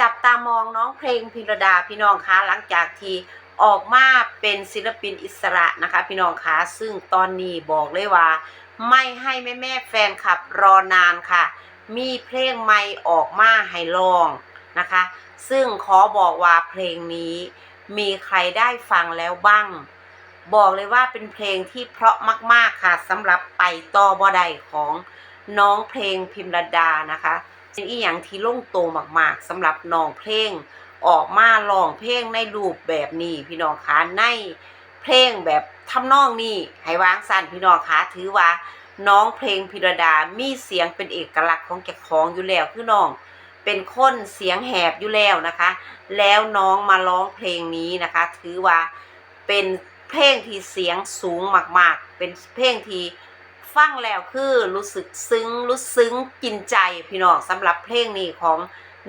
จับตามองน้องเพลงพิรดาพี่น้องคะหลังจากที่ออกมาเป็นศิลปินอิสระนะคะ พี่น้องคะซึ่งตอนนี้บอกเลยว่า ไม่ให้แม่แม่แฟนคลับรอนานค่ะ มีเพลงใหม่ออกมาให้ลองนะคะ ซึ่งขอบอกว่าเพลงนี้มีใครได้ฟังแล้วบ้าง บอกเลยว่าเป็นเพลงที่เพราะมาก ๆค่ะสำหรับไปต่อบ่ไดของน้องเพลงพิมรดานะคะ เป็นอีหยังที่ลงโตมากๆสำหรับน้องเพลง ออกมาร้องเพลงในรูปแบบนี้พี่น้องคะในเพลงแบบทำนองนี้ให้วางสั้นพี่น้องคะถือว่าน้องเพลงพิรดา มีเสียงเป็นเอกลักษณ์ของแกของอยู่แล้วคือน้อง เป็นคนเสียงแหบอยู่แล้วนะคะ แล้วน้องมาร้องเพลงนี้นะคะ ถือว่าเป็นเพลงที่เสียงสูงมากๆ เป็นเพลงที่ ฟังแล้วคือรู้สึกซึ้ง รู้ซึ้งกินใจพี่น้องสำหรับเพลงนี้ของ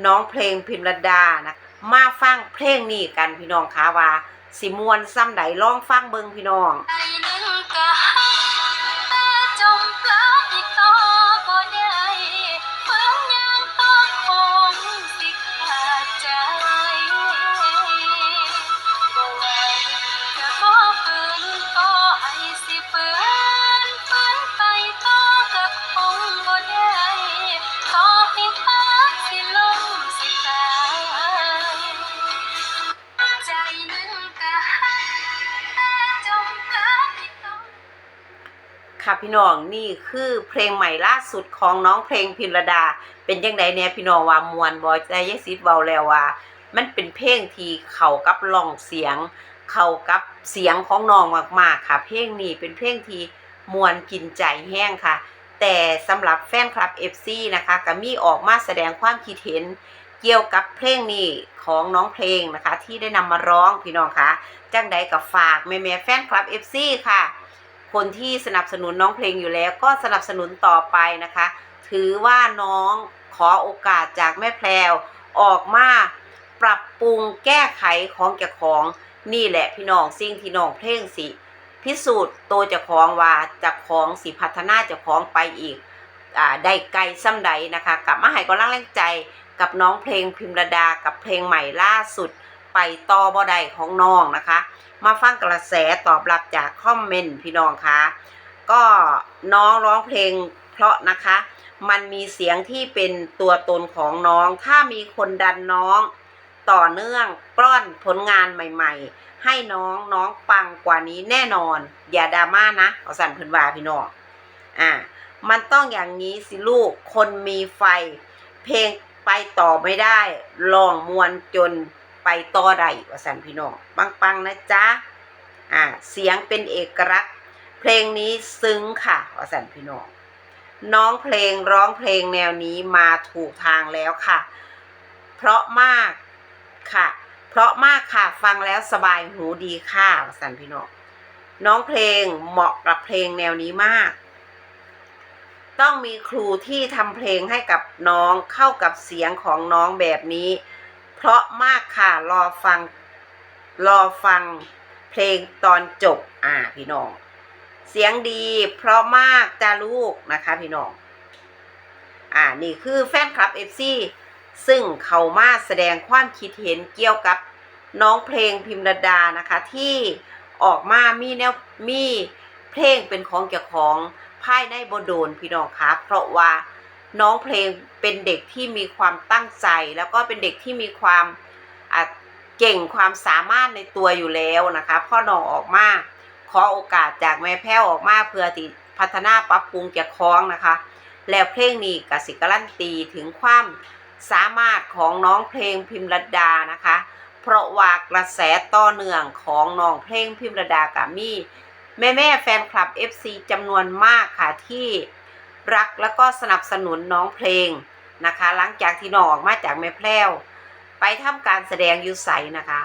น้องเพลงพิมรดานะมาฟังเพลงนี้กันพี่น้องคะว่า สิมวนซ้ำใดลองฟังเบิ่งพี่น้อง ค่ะพี่น้องนี่คือเพลงใหม่ล่าสุดของน้องเพลงพิรดา เป็นยังไงเนี่ยพี่น้องว่ามวนบอยใจยซิดเบาแล้วว่า มันเป็นเพลงที่เข้ากับล่องเสียง เข้ากับเสียงของน้องมากๆค่ะ เพลงนี้เป็นเพลงที่มวนกินใจแห้งค่ะ แต่สำหรับแฟนคลับ FC นะคะก็มีออกมาแสดงความคิดเห็นเกี่ยวกับเพลงนี้ของน้องเพลงนะคะ ที่ได้นำมาร้องพี่น้องคะจังใดกับฝากแม่แม่แฟนคลับ FC ค่ะ คนที่สนับสนุนน้องเพลงอยู่แล้ว ก็สนับสนุนต่อไปนะคะ ถือว่าน้องขอโอกาสจากแม่แพรวออกมาปรับปรุงแก้ไขของเจ้าของนี่แหละพี่น้องสิ่งที่น้องเพลงสิ พิสูจน์ตัวเจ้าของว่าเจ้าของสิพัฒนาเจ้าของไปอีกอ่าได้ไกลซ้ำใดนะคะ กลับมาให้กำลังแรงใจกับน้องเพลงพิมรดากับเพลงใหม่ล่าสุด ไปต่อบ่ได้ของน้องนะคะ มาฟังกระแสตอบรับจากคอมเมนต์พี่น้องคะก็น้องร้องเพลงเพราะนะคะ มันมีเสียงที่เป็นตัวตนของน้อง ถ้ามีคนดันน้องต่อเนื่องปล้อนผลงานใหม่ ๆ ให้น้องน้องปังกว่านี้แน่นอน อย่าดราม่านะเอาสั่นเพิ่นว่าพี่น้องอ่ามันต้องอย่างนี้สิลูกคนมีไฟ เพลงไปต่อไม่ได้ ลองมวนจน ไปต่อได้ว่าสันพี่น้องปังๆนะจ๊ะอ่าเสียงเป็นเอกลักษณ์ เพลงนี้ซึ้งค่ะว่าสันพี่น้องน้องเพลงร้องเพลงแนวนี้มาถูกทางแล้วค่ะ เพราะมากค่ะ เพราะมากค่ะฟังแล้วสบายหูดีค่ะว่าสันพี่น้องน้องเพลงเหมาะกับเพลงแนวนี้มาก ต้องมีครูที่ทำเพลงให้กับน้องเข้ากับเสียงของน้องแบบนี้ ราะมากค่ะ รอฟัง รอฟังเพลงตอนจบ อ่า พี่น้อง เสียงดี เพราะมากจ้าลูกนะคะ พี่น้อง อ่า นี่คือแฟนคลับเอฟซีซึ่งเขามาแสดงความคิดเห็นเกี่ยวกับน้องเพลงพิมรดานะคะ ที่ออกมามีแนวมีเพลงเป็นของเจ้าของภายในบโดนพี่น้องคะเพราะว่า น้องเพลงเป็นเด็กที่มีความตั้งใจ แล้วก็เป็นเด็กที่มีความเก่งความสามารถในตัวอยู่แล้วนะคะพ่อน้องออกมาขอโอกาสจากแม่แพ้วออกมาเพื่อที่พัฒนาปรับปรุงเจ้าของนะคะ แล้วเพลงนี้กสิกรันตีถึงความสามารถของน้องเพลงพิมรดานะคะ เพราะว่ากระแสต่อเนื่องของน้องเพลงพิมรดากับมีแม่แม่แฟนคลับ FC จำนวนมากค่ะที่ รักแล้วก็สนับสนุนน้องเพลงนะคะ หลังจากที่น้องออกมาจากแม่แพรวไปทำการแสดงยูใสนะคะ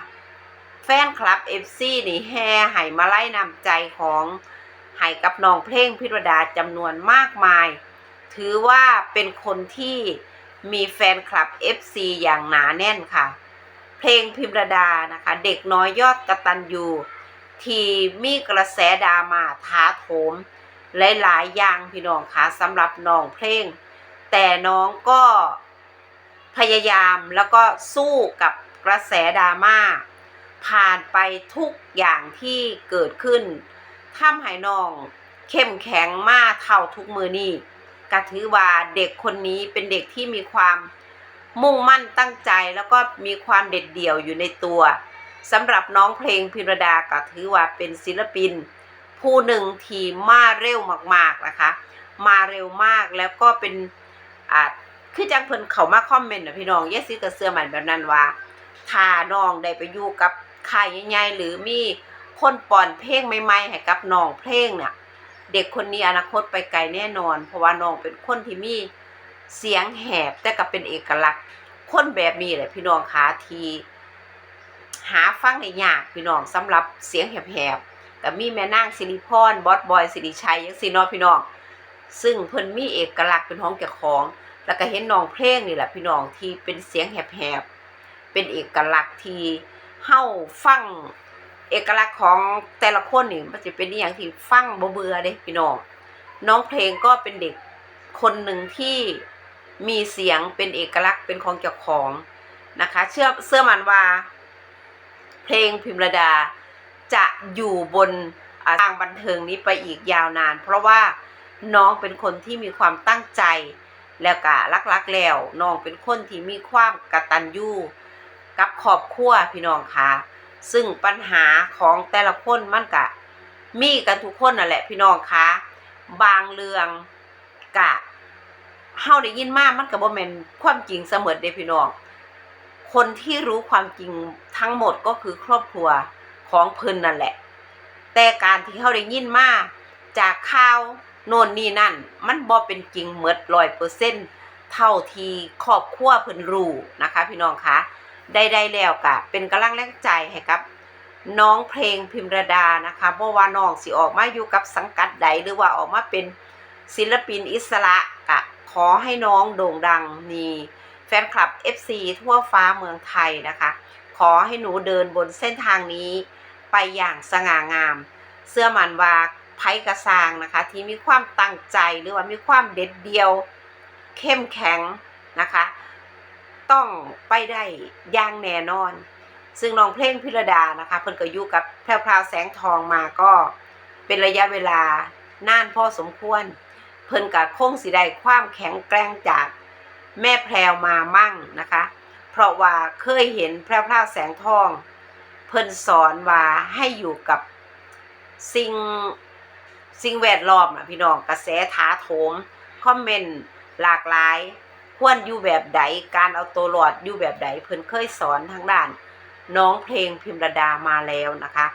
แฟนคลับ FC นี่แห่ให้มาไล่นำใจของให้กับน้องเพลงพิรดาจำนวนมากมาย ถือว่าเป็นคนที่มีแฟนคลับ FC อย่างหนาแน่นค่ะ เพลงพิมรดานะคะ เด็กน้อยยอดกระตันยูที่มีกระแสดราม่าท้าโถม หลายๆอย่างพี่น้องคะสำหรับน้องเพลง แต่น้องก็พยายามแล้วก็สู้กับกระแสดราม่าผ่านไปทุกอย่างที่เกิดขึ้นทำให้น้องเข้มแข็งมากเท่าทุกมือนี่ก็ถือว่าเด็กคนนี้เป็นเด็กที่มีความมุ่งมั่นตั้งใจแล้วก็มีความเด็ดเดี่ยวอยู่ในตัวสำหรับน้องเพลงพิรดาก็ถือว่าเป็นศิลปิน ผู้หนึ่งที่มาเร็วมากๆนะคะ มาเร็วมากแล้วก็เป็นอ่าคือจังเพิ่นเขามาคอมเมนต์นะพี่น้องเยสิก็เสื้อมันแบบนั้นว่าถ้าน้องได้ไปอยู่กับค่ายใหญ่ๆหรือมีคนปอนเพลงใหม่ๆให้กับน้องเพลงเนี่ยเด็กคนนี้อนาคตไปไกลแน่นอน เพราะว่าน้องเป็นคนที่มีเสียงแหบแต่ก็เป็นเอกลักษณ์ คนแบบนี้แหละพี่น้องคะทีหาฟังได้ยากพี่น้องสำหรับเสียงแหบๆ ก็มีแม่นางสิริพรบอสบอยสิริชัยจังซี่เนาะพี่น้อง ซึ่งเพิ่นมีเอกลักษณ์เป็นของเจ้าของ แล้วก็เห็นน้องเพลงนี่แหละพี่น้องที่เป็นเสียงแหบๆเป็นเอกลักษณ์ที่เฮาฟังเอกลักษณ์ของแต่ละคนนี่มันจะเป็นอย่างที่ฟังบ่เบื่อเด้พี่น้อง น้องเพลงก็เป็นเด็กคนหนึ่งที่มีเสียงเป็นเอกลักษณ์เป็นของเจ้าของนะคะ เชื่อเสื้อมันว่า เพลงพิมรดา จะอยู่บนทางบันเทิงนี้ไปอีกยาวนาน เพราะว่าน้องเป็นคนที่มีความตั้งใจ แล้วก็รักๆแล้วน้องเป็นคนที่มีความกระตัญญูกับครอบครัวพี่น้องค่ะซึ่งปัญหาของแต่ละคนมันก็มีกันทุกคนนั่นแหละพี่น้องคะบางเรื่องกะเฮาได้ยินมามันก็บ่แมนความจริงเสมอเด้พี่น้อง คนที่รู้ความจริงทั้งหมดก็คือครอบครัว ของเพิ่นนั่นแหละ แต่การที่เขาได้ยินมาจากข่าวโน่นนี่นั่น มันบ่เป็นจริงเมดร้อยเปอร์เซ็นเท่าที่ครอบครัวเพิ่นรู้นะคะ พี่น้องคะได้ได้แล้วกะเป็นกำลังแรงใจให้กับ น้องเพลงพิมรดานะคะเพราะว่าน้องสิออกมาอยู่กับสังกัดใดหรือว่าออกมาเป็นศิลปินอิสระกะขอให้น้องโด่งดังมีแฟนคลับ FC ทั่วฟ้าเมืองไทยนะคะ ขอให้หนูเดินบนเส้นทางนี้ ไปอย่างสง่างาม เสื้อมันว่าไพกระซางนะคะ ที่มีความตั้งใจหรือว่ามีความเด็ดเดียว เข้มแข็งนะคะ ต้องไปได้อย่างแน่นอน ซึ่งน้องเพลงพิรดานะคะ เพิ่นก็อยู่กับแพรวพราวแสงทองมาก็เป็นระยะเวลานานพอสมควร เพิ่นก็คงสิได้ความแข็งแกร่งจากแม่แพรวมามั่งนะคะ เพราะว่าเคยเห็นแพรวพราวแสงทอง เพิ่นสอนว่าให้อยู่กับสิ่งสิ่งแวดล้อมนะพี่น้องกระแสถาโถมคอมเมนต์หลากหลาย ควรอยู่แบบใดการเอาตัวรอดอยู่แบบใดเพิ่นเคยสอนทางด้าน น้องเพลงพิมรดามาแล้วนะคะ